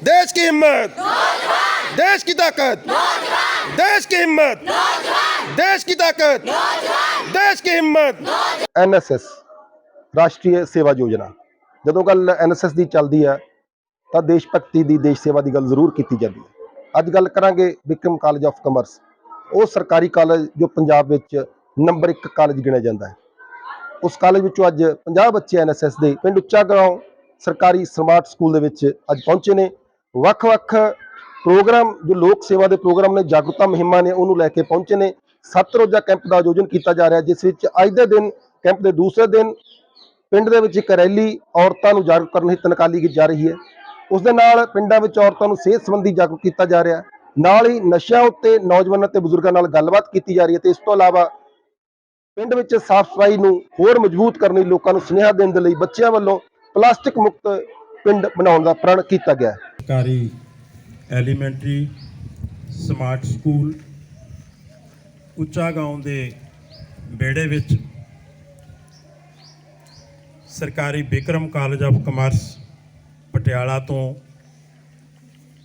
देश की हिम्मत देश की ताकत देश की हिम्मत देश की ताकत देश की हिम्मत ਐਨਐਸਐਸ ਰਾਸ਼ਟਰੀ ਸੇਵਾ ਯੋਜਨਾ ਜਦੋਂ ਗੱਲ ਐਨਐਸਐਸ ਦੀ ਚੱਲਦੀ ਹੈ ਤਾਂ ਦੇਸ਼ ਭਗਤੀ ਦੀ ਦੇਸ਼ ਸੇਵਾ ਦੀ ਗੱਲ ਜ਼ਰੂਰ ਕੀਤੀ ਜਾਂਦੀ ਹੈ ਅੱਜ ਗੱਲ ਕਰਾਂਗੇ ਵਿਕਰਮ ਕਾਲਜ ਆਫ ਕਮਰਸ ਉਹ ਸਰਕਾਰੀ ਕਾਲਜ ਜੋ ਪੰਜਾਬ ਵਿੱਚ ਨੰਬਰ 1 ਕਾਲਜ ਗਿਣਿਆ ਜਾਂਦਾ ਹੈ ਉਸ ਕਾਲਜ ਵਿੱਚੋਂ ਅੱਜ 50 ਬੱਚੇ ਐਨਐਸਐਸ ਦੇ ਪਿੰਡ ਉੱਚਾ ਗਰਾਉਂ ਸਰਕਾਰੀ ਸਮਾਰਟ ਸਕੂਲ ਦੇ ਵਿੱਚ ਅੱਜ ਪਹੁੰਚੇ ਨੇ ਵੱਖ-ਵੱਖ ਪ੍ਰੋਗਰਾਮ, ਜੋ ਲੋਕ ਸੇਵਾ ਦੇ ਪ੍ਰੋਗਰਾਮ ਨੇ, ਜਾਗਰੂਕਤਾ ਮੁਹਿੰਮਾਂ ਨੇ, ਉਹਨੂੰ ਲੈ ਕੇ ਪਹੁੰਚੇ ਨੇ। ਸੱਤ ਰੋਜ਼ਾ ਕੈਂਪ ਦਾ ਆਯੋਜਨ ਕੀਤਾ ਜਾ ਰਿਹਾ, ਜਿਸ ਵਿੱਚ ਅੱਜ ਦੇ ਦਿਨ, ਕੈਂਪ ਦੇ ਦੂਸਰੇ ਦਿਨ, ਪਿੰਡ ਦੇ ਵਿੱਚ ਇੱਕ ਰੈਲੀ ਔਰਤਾਂ ਨੂੰ ਜਾਗਰੂਕ ਕਰਨ ਹਿੱਤ ਨਿਕਾਲੀ ਜਾ ਰਹੀ ਹੈ। ਉਸ ਦੇ ਨਾਲ ਪਿੰਡਾਂ ਵਿੱਚ ਔਰਤਾਂ ਨੂੰ ਸਿਹਤ ਸੰਬੰਧੀ ਜਾਗਰੂਕ ਕੀਤਾ ਜਾ ਰਿਹਾ। ਨਾਲ ਹੀ ਨਸ਼ਿਆਂ ਉੱਤੇ ਨੌਜਵਾਨਾਂ ਤੇ ਬਜ਼ੁਰਗਾਂ ਨਾਲ ਗੱਲਬਾਤ ਕੀਤੀ ਜਾ ਰਹੀ ਹੈ ਤੇ ਇਸ ਤੋਂ ਇਲਾਵਾ ਪਿੰਡ ਵਿੱਚ ਸਾਫ਼ ਸਫ਼ਾਈ ਨੂੰ ਹੋਰ ਮਜ਼ਬੂਤ ਕਰਨ ਲਈ ਲੋਕਾਂ ਨੂੰ ਸੁਨੇਹਾ ਦੇਣ ਦੇ ਲਈ ਬੱਚਿਆਂ ਵੱਲੋਂ ਪਲਾਸਟਿਕ ਮੁਕਤ ਪਿੰਡ ਬਣਾਉਣ ਦਾ ਪ੍ਰਣ ਕੀਤਾ ਗਿਆ ਹੈ। ਸਰਕਾਰੀ elementary smart school Ucha Gaon ਦੇ ਬੇੜੇ ਵਿੱਚ ਸਰਕਾਰੀ Bikram college of commerce Patiala ਤੋਂ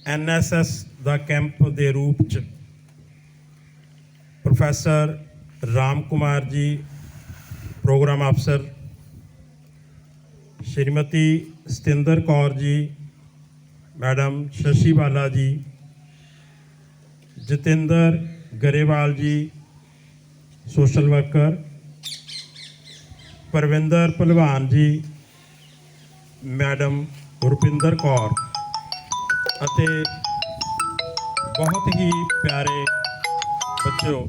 ਐਨਐਸਐਸ ਦਾ ਕੈਂਪ ਦੇ ਰੂਪ ਚ ਪ੍ਰੋਫੈਸਰ ਰਾਮ ਕੁਮਾਰ ਜੀ, ਪ੍ਰੋਗਰਾਮ ਅਫਸਰ ਸ਼੍ਰੀਮਤੀ ਸਤਿੰਦਰ ਕੌਰ ਜੀ, ਮੈਡਮ ਸ਼ਸ਼ੀ ਬਾਲਾ ਜੀ, ਜਤਿੰਦਰ ਗਰੇਵਾਲ ਜੀ, ਸੋਸ਼ਲ ਵਰਕਰ, ਪਰਵਿੰਦਰ ਭਲਵਾਨ ਜੀ, ਮੈਡਮ ਰੁਪਿੰਦਰ ਕੌਰ ਅਤੇ ਬਹੁਤ ਹੀ ਪਿਆਰੇ ਬੱਚਿਓ,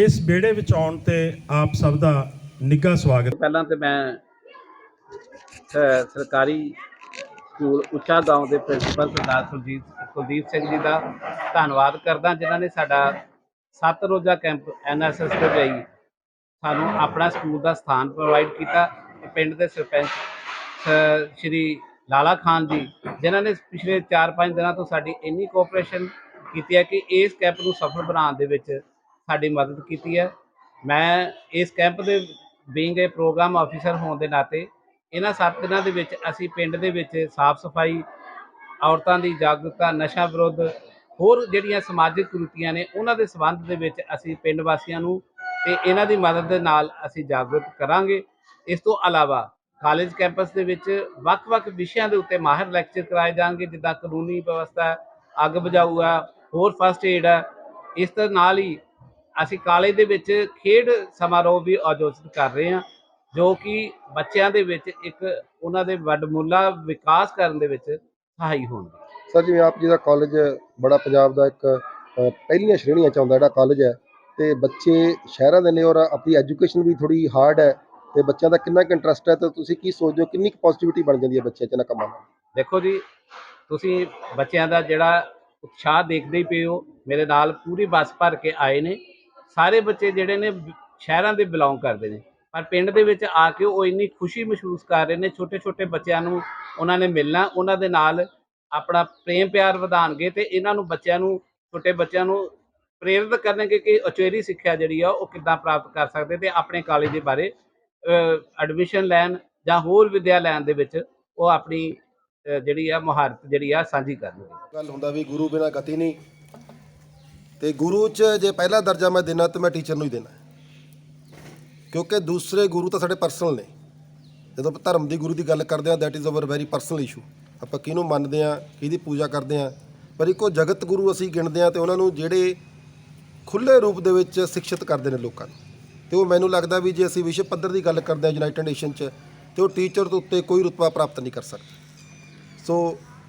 ਇਸ ਬੇੜੇ ਵਿੱਚ ਆਉਣ ਤੇ ਆਪ ਸਭ ਦਾ ਨਿੱਘਾ ਸਵਾਗਤ। ਪਹਿਲਾਂ ਤੇ ਮੈਂ ਸਰਕਾਰੀ ਸਕੂਲ ਉੱਚਾ ਗਾਉਂ ਦੇ ਪ੍ਰਿੰਸੀਪਲ ਸਰਦਾਰ ਸੁਰਜੀਤ ਕੁਲਦੀਪ ਸਿੰਘ ਜੀ ਦਾ ਧੰਨਵਾਦ ਕਰਦਾ ਜਿਨ੍ਹਾਂ ਨੇ ਸਾਡਾ ਸੱਤ ਰੋਜ਼ਾ ਕੈਂਪ ਐਨਐਸਐਸ ਦੇ ਲਈ ਸਾਨੂੰ ਆਪਣਾ ਸਕੂਲ ਦਾ ਸਥਾਨ ਪ੍ਰੋਵਾਈਡ ਕੀਤਾ। ਪਿੰਡ ਦੇ ਸਰਪੰਚ ਸ਼੍ਰੀ ਲਾਲਾ ਖਾਨ ਜੀ, ਜਿਨ੍ਹਾਂ ਨੇ ਪਿਛਲੇ 4-5 ਦਿਨਾਂ ਤੋਂ ਸਾਡੀ ਇੰਨੀ ਕੋਆਪਰੇਸ਼ਨ ਕੀਤੀ ਹੈ ਕਿ ਇਸ ਕੈਂਪ ਨੂੰ ਸਫਲ ਬਣਾਉਣ ਦੇ ਵਿੱਚ ਸਾਡੀ ਮਦਦ ਕੀਤੀ ਹੈ। ਮੈਂ ਇਸ ਕੈਂਪ ਦੇ ਬੀਇੰਗ ਏ ਪ੍ਰੋਗਰਾਮ ਆਫੀਸਰ ਹੋਣ ਦੇ ਨਾਤੇ ਇਹਨਾਂ ਸੱਤ ਦਿਨਾਂ ਦੇ ਵਿੱਚ ਅਸੀਂ ਪਿੰਡ ਦੇ ਵਿੱਚ ਸਾਫ਼ ਸਫ਼ਾਈ, ਔਰਤਾਂ ਦੀ ਜਾਗਰੂਕਤਾ, ਨਸ਼ਾ ਵਿਰੁੱਧ, ਹੋਰ ਜਿਹੜੀਆਂ ਸਮਾਜਿਕ ਕੁਰੀਤੀਆਂ ਨੇ, ਉਹਨਾਂ ਦੇ ਸੰਬੰਧ ਦੇ ਵਿੱਚ ਅਸੀਂ ਪਿੰਡ ਵਾਸੀਆਂ ਨੂੰ ਤੇ ਇਹਨਾਂ ਦੀ ਮਦਦ ਦੇ ਨਾਲ ਅਸੀਂ ਜਾਗਰੂਕ ਕਰਾਂਗੇ। ਇਸ ਤੋਂ ਇਲਾਵਾ ਕਾਲਜ ਕੈਂਪਸ ਦੇ ਵਿੱਚ ਵੱਖ-ਵੱਖ ਵਿਸ਼ਿਆਂ ਦੇ ਉੱਤੇ ਮਾਹਿਰ ਲੈਕਚਰ ਕਰਾਏ ਜਾਣਗੇ, ਜਿੱਦਾਂ ਕਾਨੂੰਨੀ ਵਿਵਸਥਾ, ਅੱਗ ਬੁਝਾਊ ਹੈ ਹੋਰ ਫਸਟ ਏਡ ਹੈ ਇਸ ਦੇ ਨਾਲ ਹੀ ਅਸੀਂ ਕਾਲਜ ਦੇ ਵਿੱਚ ਖੇਡ ਸਮਾਰੋਹ ਵੀ ਆਯੋਜਿਤ ਕਰ ਰਹੇ ਹਾਂ। ਜੋ ਕਿ ਬੱਚਿਆਂ ਦੇ ਵਿੱਚ ਇੱਕ ਉਹਨਾਂ ਦੇ ਵੱਡਮੁੱਲਾ ਵਿਕਾਸ ਕਰਨ ਦੇ ਵਿੱਚ ਸਹਾਈ ਹੋਣਗੇ ਸਰ ਜਿਵੇਂ ਆਪ ਜੀ ਦਾ ਕਾਲਜ ਬੜਾ ਪੰਜਾਬ ਦਾ ਇੱਕ ਪਹਿਲੀਆਂ ਸ਼੍ਰੇਣੀਆਂ ਚ ਆਉਂਦਾ ਜਿਹੜਾ ਕਾਲਜ ਹੈ ਤੇ ਬੱਚੇ ਸ਼ਹਿਰਾਂ ਦੇ ਨੇ ਔਰ ਆਪਣੀ ਐਜੂਕੇਸ਼ਨ ਵੀ ਥੋੜੀ ਹਾਰਡ ਹੈ ਤੇ ਬੱਚਿਆਂ ਦਾ ਕਿੰਨਾ ਕੁ ਇੰਟਰਸਟ ਹੈ ਤੇ ਤੁਸੀਂ ਕੀ ਸੋਚਦੇ ਹੋ ਕਿੰਨੀ ਕੁ ਪੋਜ਼ਿਟਿਵਿਟੀ ਬਣ ਜਾਂਦੀ ਹੈ ਬੱਚਿਆਂ ਚ ਇਹਨਾਂ ਕੰਮਾਂ ਨਾਲ? ਦੇਖੋ ਜੀ ਤੁਸੀਂ ਬੱਚਿਆਂ ਦਾ ਜਿਹੜਾ ਉਤਸ਼ਾਹ ਦੇਖਦੇ ਹੀ ਪਏ ਹੋ ਮੇਰੇ ਨਾਲ ਪੂਰੀ ਬੱਸ ਭਰ ਕੇ ਆਏ ਨੇ। ਸਾਰੇ ਬੱਚੇ ਜਿਹੜੇ ਨੇ ਸ਼ਹਿਰਾਂ ਦੇ ਬਿਲੋਂਗ ਕਰਦੇ ਨੇ। ਪਰ ਪਿੰਡ ਦੇ ਵਿੱਚ ਆ ਕੇ ਉਹ ਇੰਨੀ ਖੁਸ਼ੀ ਮਹਿਸੂਸ ਕਰ ਰਹੇ ਨੇ ਛੋਟੇ ਛੋਟੇ ਬੱਚਿਆਂ ਨੂੰ ਉਹਨਾਂ ਨੇ ਮਿਲਣਾ, ਉਹਨਾਂ ਦੇ ਨਾਲ ਆਪਣਾ ਪ੍ਰੇਮ ਪਿਆਰ ਵਧਾਣਗੇ ਤੇ ਇਹਨਾਂ ਨੂੰ ਬੱਚਿਆਂ ਨੂੰ, ਛੋਟੇ ਬੱਚਿਆਂ ਨੂੰ ਪ੍ਰੇਰਿਤ ਕਰਨਗੇ ਕਿ ਉਚੇਰੀ ਸਿੱਖਿਆ ਜਿਹੜੀ ਆ ਉਹ ਕਿੱਦਾਂ ਪ੍ਰਾਪਤ ਕਰ ਸਕਦੇ ਤੇ ਆਪਣੇ ਕਾਲਜ ਦੇ ਬਾਰੇ ਐਡਮਿਸ਼ਨ ਲੈਣ ਜਾਂ ਹੋਰ ਵਿੱਦਿਆ ਲੈਣ ਦੇ ਵਿੱਚ ਉਹ ਆਪਣੀ ਜਿਹੜੀ ਆ ਮੁਹਾਰਤ ਜਿਹੜੀ ਆ ਸਾਂਝੀ ਕਰਨਗੇ। ਗੱਲ ਹੁੰਦਾ ਵੀ ਗੁਰੂ ਬਿਨਾਂ ਗਤੀ ਨਹੀਂ ਤੇ ਗੁਰੂ ਚ ਜੇ ਪਹਿਲਾ ਦਰਜਾ ਮੈਂ ਦੇਣਾ ਤੇ ਮੈਂ ਟੀਚਰ ਨੂੰ ਹੀ ਦੇਣਾ ਕਿਉਂਕਿ ਦੂਸਰੇ ਗੁਰੂ ਤਾਂ ਸਾਡੇ ਪਰਸਨਲ ਨੇ। ਜਦੋਂ ਆਪਾਂ ਧਰਮ ਦੀ ਗੁਰੂ ਦੀ ਗੱਲ ਕਰਦੇ ਆ that is our very personal issue ਆਪਾਂ ਕਿਹਨੂੰ ਮੰਨਦੇ ਆ ਕਿਹਦੀ ਪੂਜਾ ਕਰਦੇ ਆ ਪਰ ਇੱਕੋ ਜਗਤ ਗੁਰੂ ਅਸੀਂ ਗਿਣਦੇ ਆ ਤੇ ਉਹਨਾਂ ਨੂੰ ਜਿਹੜੇ ਖੁੱਲੇ ਰੂਪ ਦੇ ਵਿੱਚ ਸਿੱਖਿਤ ਕਰਦੇ ਨੇ ਲੋਕਾਂ ਨੂੰ। ਤੇ ਉਹ ਮੈਨੂੰ ਲੱਗਦਾ ਵੀ ਜੇ ਅਸੀਂ ਵਿਸ਼ਵ ਪੱਧਰ ਦੀ ਗੱਲ ਕਰਦੇ ਆ ਯੂਨਾਈਟਿਡ ਨੇਸ਼ਨ 'ਚ, ਤੇ ਉਹ ਟੀਚਰ ਤੋਂ ਉੱਤੇ ਕੋਈ ਰੁਤਬਾ ਪ੍ਰਾਪਤ ਨਹੀਂ ਕਰ ਸਕਦੇ। ਸੋ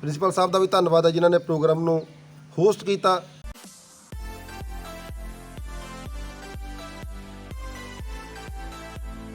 ਪ੍ਰਿੰਸੀਪਲ ਸਾਹਿਬ ਦਾ ਵੀ ਧੰਨਵਾਦ ਹੈ ਜਿਨ੍ਹਾਂ ਨੇ ਪ੍ਰੋਗਰਾਮ ਨੂੰ ਹੋਸਟ ਕੀਤਾ।